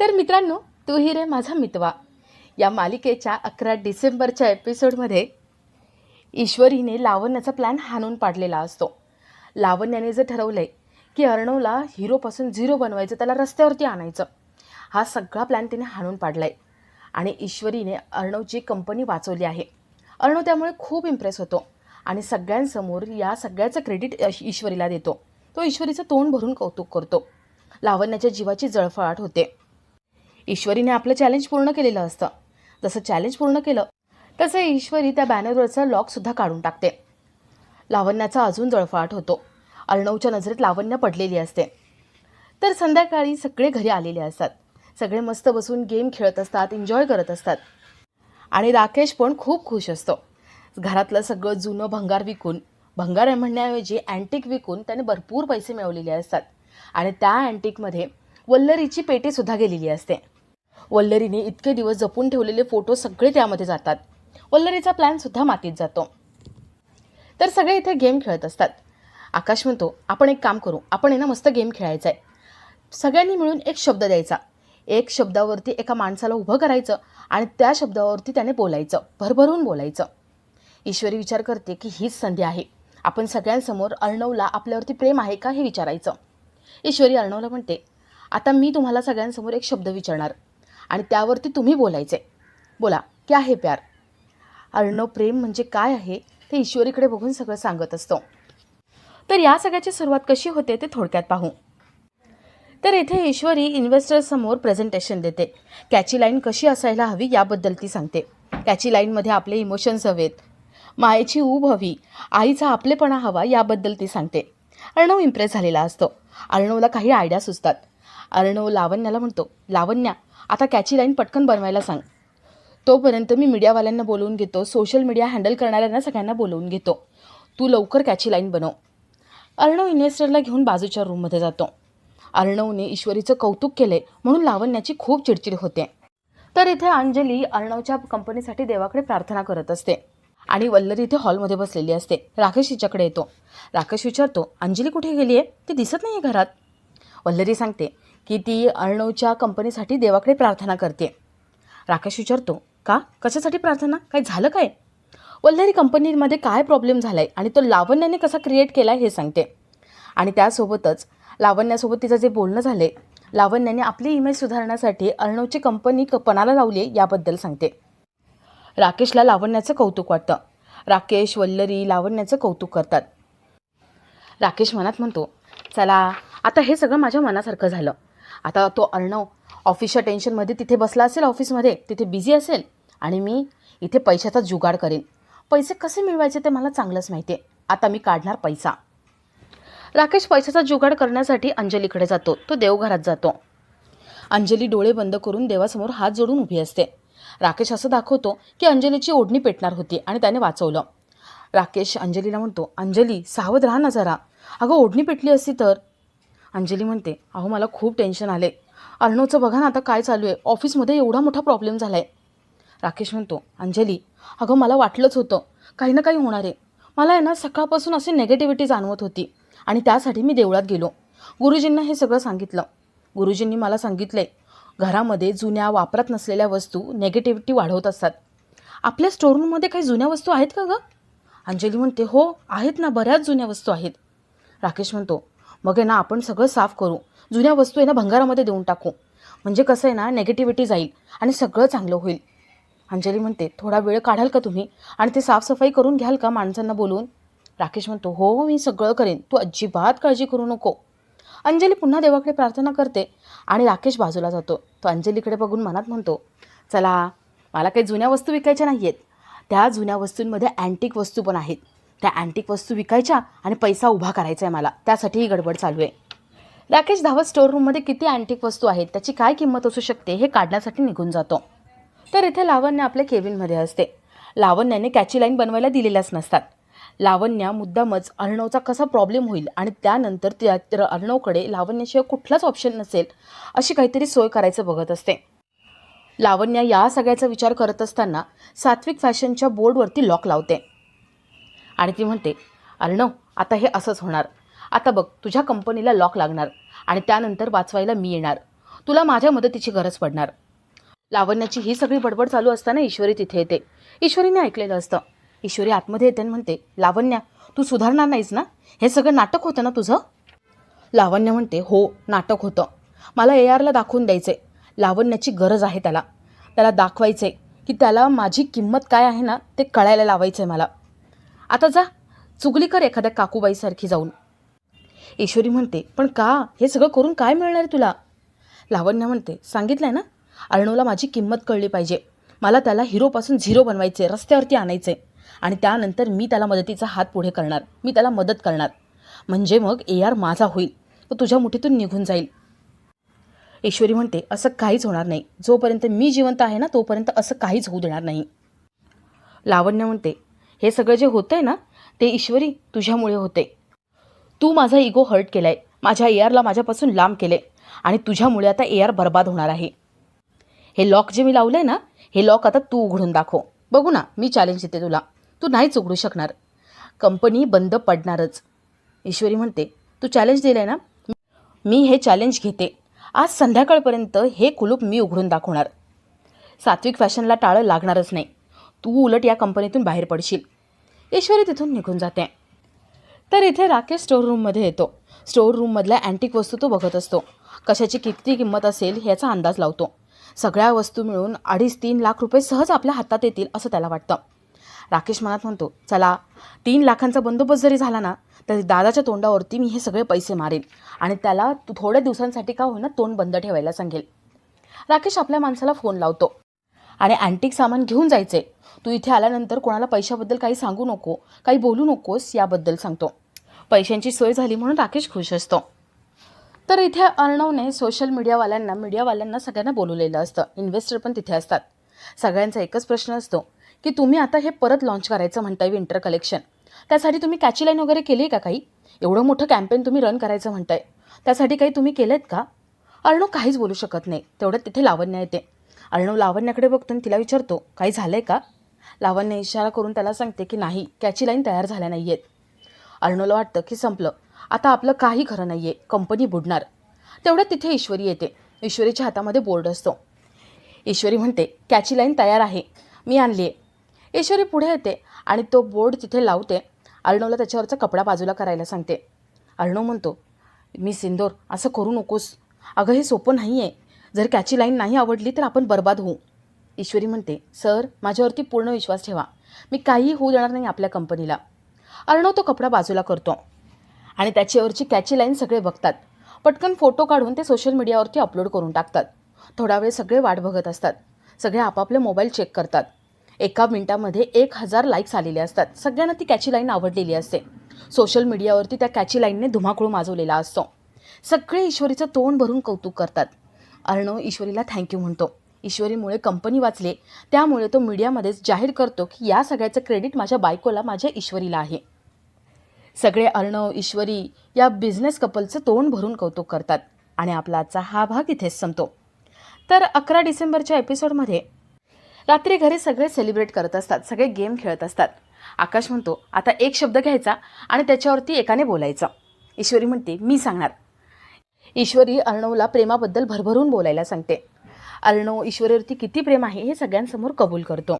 तर मित्रांनो तू ही रे माझा मितवा. या मालिकेच्या अकरा डिसेंबरच्या एपिसोडमध्ये ईश्वरीने लावण्याचा प्लॅन हाणून पाडलेला असतो. लावण्याने जर ठरवलं आहे की अर्णवला हिरोपासून झिरो बनवायचं त्याला रस्त्यावरती आणायचं. हा सगळा प्लॅन तिने हाणून पाडला आहे आणि ईश्वरीने अर्णवची कंपनी वाचवली आहे. अर्णव त्यामुळे खूप इम्प्रेस होतो आणि सगळ्यांसमोर या सगळ्याचं क्रेडिट ईश्वरीला देतो. तो ईश्वरीचं तोंड भरून कौतुक करतो. लावण्याच्या जीवाची जळफळाट होते. ईश्वरीने आपलं चॅलेंज पूर्ण केलेलं असतं. जसं चॅलेंज पूर्ण केलं तसं ईश्वरी त्या बॅनरवरचं लॉकसुद्धा काढून टाकते. लावण्याचा अजून जळफळाट होतो. अर्णवच्या नजरेत लावण्य पडलेली असते. तर संध्याकाळी सगळे घरी आलेले असतात. सगळे मस्त बसून गेम खेळत असतात एन्जॉय करत असतात. आणि राकेश पण खूप खुश असतो. घरातलं सगळं जुनं भंगार विकून भंगार म्हणण्याऐवजी अँटिक विकून त्याने भरपूर पैसे मिळवलेले असतात. आणि त्या अँटिकमध्ये वल्लरीची पेटीसुद्धा गेलेली असते. वल्लरीने इतके दिवस जपून ठेवलेले फोटो सगळे त्यामध्ये जातात. वल्लरीचा प्लॅनसुद्धा मातीत जातो. तर सगळे इथे गेम खेळत असतात. आकाश म्हणतो आपण एक काम करू आपण आहे ना मस्त गेम खेळायचा आहे सगळ्यांनी मिळून एक शब्द द्यायचा. एक शब्दावरती एका माणसाला उभं करायचं आणि त्या शब्दावरती त्याने बोलायचं भरभरून बोलायचं. ईश्वरी विचार करते की हीच संधी आहे. आपण सगळ्यांसमोर अर्णवला आपल्यावरती प्रेम आहे का हे विचारायचं. ईश्वरी अर्णवला म्हणते आता मी तुम्हाला सगळ्यांसमोर एक शब्द विचारणार. आणि त्यावरती तुम्ही बोलायचे. बोला क्या आहे प्यार? अर्णव प्रेम म्हणजे काय आहे ते ईश्वरीकडे बघून सगळं सांगत असतो. तर या सगळ्याची सुरुवात कशी होते ते थोडक्यात पाहू. तर येथे ईश्वरी इन्व्हेस्टरसमोर प्रेझेंटेशन देते. कॅची लाईन कशी असायला हवी याबद्दल ती सांगते. कॅची लाईनमध्ये आपले इमोशन्स हवेत. मायेची ऊब हवी आईचा आपलेपणा हवा याबद्दल ती सांगते. अर्णव इम्प्रेस झालेला असतो. अर्णवला काही आयडिया सुचतात. अर्णव लावण्याला म्हणतो लावण्या आता कॅची लाईन पटकन बनवायला सांग. तोपर्यंत मी मीडियावाल्यांना बोलवून घेतो सोशल मीडिया हँडल करणाऱ्यांना सगळ्यांना बोलवून घेतो. तू लवकर कॅची लाईन बनव. अर्णव इन्व्हेस्टरला घेऊन बाजूच्या रूममध्ये जातो. अर्णवने ईश्वरीचं कौतुक केले म्हणून लावण्याची खूप चिडचिड होते. तर इथे अंजली अर्णवच्या कंपनीसाठी देवाकडे प्रार्थना करत असते. आणि वल्लरी इथे हॉलमध्ये बसलेली असते. राकेश हिच्याकडे येतो. राकेश विचारतो अंजली कुठे गेली आहे ती दिसत नाही आहे घरात. वल्लरी सांगते की ती अर्णवच्या कंपनीसाठी देवाकडे प्रार्थना करते. राकेश विचारतो का? कशासाठी प्रार्थना? काय झालं काय? वल्लरी कंपनीमध्ये काय प्रॉब्लेम झाला आहे आणि तो लावण्याने कसा क्रिएट केला हे सांगते. आणि त्यासोबतच लावण्यासोबत तिचं जे बोलणं झालं आहे लावण्याने आपली इमेज सुधारण्यासाठी अर्णवची कंपनी क पणाला लावली आहे याबद्दल सांगते. राकेशला लावण्याचं कौतुक वाटतं. राकेश वल्लरी लावण्याचं कौतुक करतात. राकेश मनात म्हणतो चला आता हे सगळं माझ्या मनासारखं झालं. आता तो अर्णव ऑफिसच्या टेन्शनमध्ये तिथे बसला असेल ऑफिसमध्ये तिथे बिझी असेल आणि मी इथे पैशाचा जुगाड करेन. पैसे कसे मिळवायचे ते मला चांगलंच माहिती आहे आता मी काढणार पैसा. राकेश पैशाचा जुगाड करण्यासाठी अंजलीकडे जातो. तो देवघरात जातो. अंजली डोळे बंद करून देवासमोर हात जोडून उभी असते. राकेश असं दाखवतो की अंजलीची ओढणी पेटणार होती आणि त्याने वाचवलं. राकेश अंजलीला म्हणतो अंजली सावध राहा ना जरा. अगं ओढणी पेटली असती तर अंजली म्हणते अहो मला खूप टेन्शन आले अर्णवचं बघा ना आता काय चालू आहे? ऑफिसमध्ये एवढा मोठा प्रॉब्लेम झाला आहे राकेश म्हणतो अंजली अगं मला वाटलंच होतं. काही ना काही होणार आहे. मला आहे ना सकाळपासून अशी नेगेटिव्हिटी जाणवत होती. आणि त्यासाठी मी देवळात गेलो. गुरुजींना हे सगळं सांगितलं. गुरुजींनी मला सांगितले घरामध्ये जुन्या वापरात नसलेल्या वस्तू नेगेटिव्हिटी वाढवत असतात. आपल्या स्टोरूममध्ये काही जुन्या वस्तू आहेत का गं? अंजली म्हणते हो आहेत ना बऱ्याच जुन्या वस्तू आहेत. राकेश म्हणतो मग आहे ना आपण सगळं साफ करू. जुन्या वस्तू आहे ना भंगारामध्ये देऊन टाकू. म्हणजे कसं आहे ना नेगेटिव्हिटी जाईल आणि सगळं चांगलं होईल. अंजली म्हणते थोडा वेळ काढाल का तुम्ही? आणि ते साफसफाई करून घ्याल का माणसांना बोलून? राकेश म्हणतो हो मी सगळं करेन. तू अजिबात काळजी करू नको. अंजली पुन्हा देवाकडे प्रार्थना करते आणि राकेश बाजूला जातो. तो अंजलीकडे बघून मनात म्हणतो चला मला काही जुन्या वस्तू विकायच्या नाही आहेत त्या जुन्या वस्तूंमध्ये अँटिक वस्तू पण आहेत. त्या अँटिक वस्तू विकायच्या आणि पैसा उभा करायचा आहे मला. त्यासाठी ही गडबड चालू आहे. राकेश धावत स्टोर रूममध्ये किती अँटिक वस्तू आहेत? त्याची काय किंमत असू शकते? हे काढण्यासाठी निघून जातो. तर इथे लावण्य आपल्या केबिनमध्ये असते. लावण्याने कॅची लाईन बनवायला दिलेल्याच नसतात. लावण्या मुद्दामच अर्णवचा कसा प्रॉब्लेम होईल आणि त्यानंतर त्या तर अर्णवकडे लावण्याशिवाय कुठलाच ऑप्शन नसेल अशी काहीतरी सोय करायचं बघत असते. लावण्या या सगळ्याचा विचार करत असताना सात्विक फॅशनच्या बोर्डवरती लॉक लावते. आणि ती म्हणते अर्णव आता हे असंच होणार. आता बघ तुझ्या कंपनीला लॉक लागणार आणि त्यानंतर वाचवायला मी येणार. तुला माझ्या मदतीची गरज पडणार. लावण्याची ही सगळी बडबड चालू असताना ईश्वरी तिथे येते. ईश्वरीने ऐकलेलं असतं. ईश्वरी आतमध्ये येते आणि म्हणते लावण्या तू सुधारणार नाहीस ना? हे सगळं नाटक होतं ना तुझं? लावण्य म्हणते हो नाटक होतं. मला ए आरला दाखवून द्यायचे लावण्याची गरज आहे त्याला. त्याला दाखवायचे की त्याला माझी किंमत काय आहे ना ते कळायला लावायचं आहे मला. आता जा. चुगली कर एखाद्या काकूबाईसारखी जाऊन. ईश्वरी म्हणते पण का? हे सगळं करून काय मिळणार आहे तुला? लावण्य म्हणते सांगितलं आहे ना? अर्णवला माझी किंमत कळली पाहिजे. मला त्याला हिरोपासून झिरो बनवायचे रस्त्यावरती आणायचे आणि त्यानंतर मी त्याला मदतीचा हात पुढे करणार. मी त्याला मदत करणार. म्हणजे मग ए आर माझा होईल. तो तुझ्या मुठीतून निघून जाईल. ईश्वरी म्हणते असं काहीच होणार नाही. जोपर्यंत मी जिवंत आहे ना तोपर्यंत असं काहीच होऊ देणार नाही. लावण्य म्हणते हे सगळं जे होतं आहे ना ते ईश्वरी तुझ्यामुळे होते तू माझा इगो हर्ट केलाय माझ्या ए आरला माझ्यापासून लांब केले आणि तुझ्यामुळे आता ए आर बर्बाद होणार आहे. हे लॉक जे मी लावलं आहे ना हे लॉक आता तू उघडून दाखव. बघू ना मी चॅलेंज देते तुला. तू नाहीच उघडू शकणार. कंपनी बंद पडणारच. ईश्वरी म्हणते तू चॅलेंज दिलं आहे ना मी हे चॅलेंज घेते. आज संध्याकाळपर्यंत हे कुलूप मी उघडून दाखवणार. सात्विक फॅशनला टाळं लागणारच नाही. तू उलट या कंपनीतून बाहेर पडशील. ईश्वरी तिथून निघून जाते. तर इथे राकेश स्टोर रूममध्ये येतो. स्टोर रूममधल्या अँटिक वस्तू तो बघत असतो. कशाची किती किंमत असेल ह्याचा अंदाज लावतो. सगळ्या वस्तू मिळून अडीच तीन लाख रुपये सहज आपल्या हातात येतील असं त्याला वाटतं. राकेश मनात म्हणतो चला तीन लाखांचा बंदोबस्त जरी झाला ना तरी दादाच्या तोंडावरती मी हे सगळे पैसे मारेन आणि त्याला तू थोड्या दिवसांसाठी का होईना तोंड बंद ठेवायला सांगेल. राकेश आपल्या माणसाला फोन लावतो. आणि अँटिक सामान घेऊन जायचे. तू इथे आल्यानंतर कोणाला पैशाबद्दल काही सांगू नको काही बोलू नकोस याबद्दल सांगतो. पैशांची सोय झाली म्हणून राकेश खुश असतो. तर इथे अर्णवने सोशल मीडियावाल्यांना मीडियावाल्यांना सगळ्यांना बोलवलेलं असतं. इन्व्हेस्टर पण तिथे असतात. सगळ्यांचा एकच प्रश्न असतो की तुम्ही आता हे परत लॉन्च करायचं म्हणताय विंटर कलेक्शन त्यासाठी तुम्ही कॅची लाईन वगैरे केली आहे का काही? एवढं मोठं कॅम्पेन तुम्ही रन करायचं म्हणताय. त्यासाठी काही तुम्ही केलं आहेत का? अर्णव काहीच बोलू शकत नाही. तेवढं तिथे लावण्य येते. अर्णव लावण्याकडे बघतो आणि तिला विचारतो काही झालं आहे का? लावण्य इशारा करून त्याला सांगते की नाही कॅची लाईन तयार झाल्या नाही आहेत अर्णवला वाटतं की संपलं. आता आपलं काही खरं नाही आहे कंपनी बुडणार. तेवढ्यात तिथे ईश्वरी येते. ईश्वरीच्या हातामध्ये बोर्ड असतो. ईश्वरी म्हणते कॅची लाईन तयार आहे मी आणली आहे. ईश्वरी पुढे येते आणि तो बोर्ड तिथे लावते. अर्णवला त्याच्यावरचा कपडा बाजूला करायला सांगते. अर्णव म्हणतो मी सिंदोर असं करू नकोस. अगं हे सोपं नाही आहे जर कॅची लाईन नाही आवडली तर आपण बर्बाद होऊ. ईश्वरी म्हणते सर माझ्यावरती पूर्ण विश्वास ठेवा. मी काहीही होऊ देणार नाही आपल्या कंपनीला अर्णव तो कपडा बाजूला करतो. आणि त्याच्यावरची कॅची लाईन सगळे बघतात. पटकन फोटो काढून ते सोशल मीडियावरती अपलोड करून टाकतात. थोडा वेळ सगळे वाट बघत असतात. सगळे आपापले मोबाईल चेक करतात. एका मिनिटामध्ये एक हजार लाईक्स आलेले असतात. सगळ्यांना ती कॅची लाईन आवडलेली असते. सोशल मीडियावरती त्या कॅची लाईनने धुमाकूळ माजवलेला असतो. सगळे ईश्वरीचं तोंड भरून कौतुक करतात. अर्णव ईश्वरीला थँक्यू म्हणतो. ईश्वरीमुळे कंपनी वाचले. त्यामुळे तो मीडियामध्येच जाहीर करतो की या सगळ्याचं क्रेडिट माझ्या बायकोला माझ्या ईश्वरीला आहे. सगळे अर्णव ईश्वरी या बिझनेस कपलचं तोंड भरून कौतुक करतात आणि आपला आजचा हा भाग इथेच संपतो. तर अकरा डिसेंबरच्या एपिसोडमध्ये रात्री घरी सगळे सेलिब्रेट करत असतात सगळे गेम खेळत असतात. आकाश म्हणतो आता एक शब्द घ्यायचा आणि त्याच्यावरती एकाने बोलायचं. ईश्वरी म्हणते मी सांगणार. ईश्वरी अर्णवला प्रेमाबद्दल भरभरून बोलायला सांगते. अर्णव ईश्वरीवरती किती प्रेम आहे हे सगळ्यांसमोर कबूल करतो.